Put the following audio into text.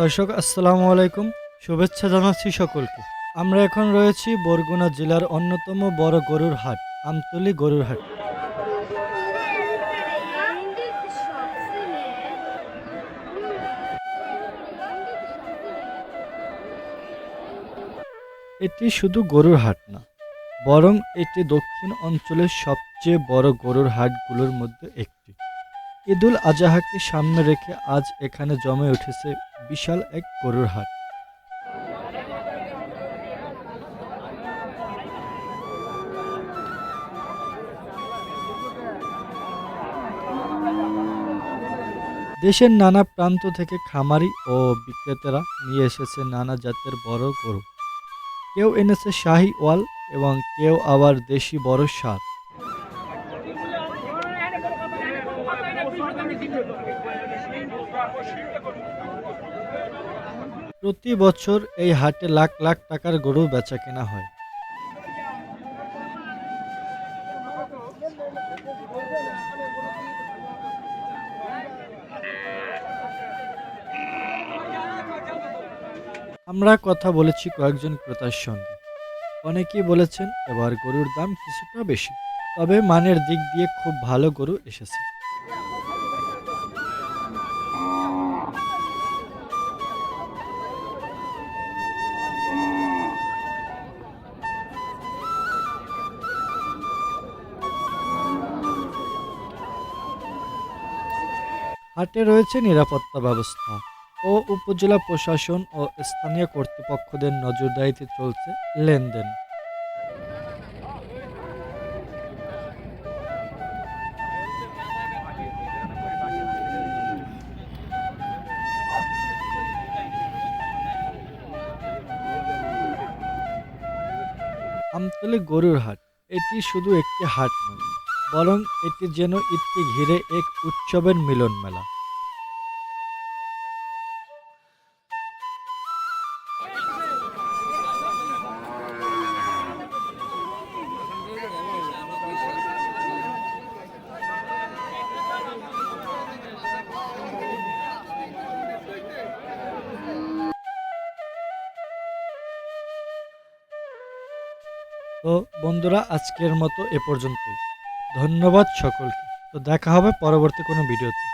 দর্শক, আসসালামু আলাইকুম। শুভেচ্ছা জানাচ্ছি সকলকে। আমরা এখন রয়েছি বরগুনা জেলার অন্যতম বড় গরুর হাট, আমতলি গরুর হাট। এটি শুধু গরুর হাট না, বরং এটি দক্ষিণ অঞ্চলের সবচেয়ে বড় গরুর হাটগুলোর মধ্যে একটি। ঈদুল আজহাকে সামনে রেখে আজ এখানে জমে উঠেছে বিশাল এক গরুর হাট। দেশের নানা প্রান্ত থেকে খামারি ও বিক্রেতারা নিয়ে এসেছে নানা জাতের বড় গরু। কেউ এনেছে শাহি ওয়াল এবং কেউ আবার দেশি বড় সার। প্রতি বছর এই হাটে লাখ লাখ টাকার গরু বেচা কেনা হয়। আমরা কথা বলেছি কয়েকজন ক্রেতার সঙ্গে। অনেকেই বলেছেন, এবার গরুর দাম কিছুটা বেশি, তবে মানের দিক দিয়ে খুব ভালো গরু এসেছে। হাটে রয়েছে নিরাপত্তা ব্যবস্থা ও উপজেলা প্রশাসন ও স্থানীয় কর্তৃপক্ষদের নজরদারিতে চলছে লেনদেন। আমতলী গরুর হাট, এটি শুধু একটি হাট নয় বরং এটি যেন ঈদকে ঘিরে এক উৎসবের মিলন মেলা তো বন্ধুরা, আজকের মতো এ পর্যন্তই। ধন্যবাদ সকলকে। তো দেখা হবে পরবর্তী কোনো ভিডিওতে।